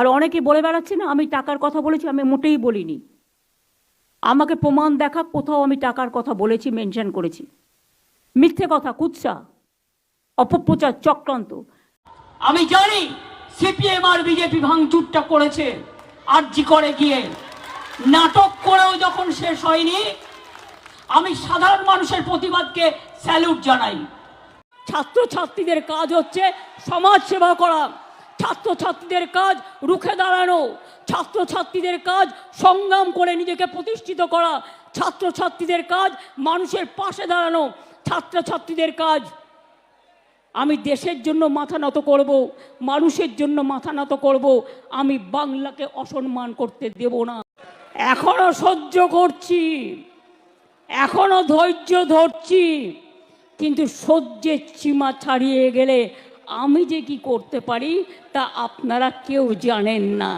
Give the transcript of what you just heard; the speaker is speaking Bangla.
আর অনেকে বলে বেড়াচ্ছে না, আমি টাকার কথা বলেছি, আমি মোটেই বলিনি। আমাকে প্রমাণ দেখা, কোথাও আমি টাকার কথা বলেছি, মেনশন করেছি। মিথ্যে কথা, কুৎসা, অপপ্রচার চক্রান্ত। আমি জানি সিপিএম আর বিজেপি ভাঙচুরটা করেছে আর্জি করে গিয়ে। নাটক করেও যখন শেষ হয়নি, আমি সাধারণ মানুষের প্রতিবাদকে স্যালুট জানাই। ছাত্রছাত্রীদের কাজ হচ্ছে সমাজ সেবা করা। ছাত্রছাত্রীদের কাজ রুখে দাঁড়ানো, ছাত্রছাত্রীদের কাজ সংগ্রাম করে নিজেকে প্রতিষ্ঠিত করা, ছাত্রছাত্রীদের কাজ মানুষের পাশে দাঁড়ানো, ছাত্রছাত্রীদের কাজ আমি দেশের জন্য মাথা নত করব, মানুষের জন্য মাথা নত করব, আমি বাংলাকে অসম্মান করতে দেব না। এখনও সহ্য করছি, এখনও ধৈর্য ধরছি, কিন্তু সহ্যের সীমা ছাড়িয়ে গেলে আমি যে কি করতে পারি তা আপনারা কেউ জানেন না।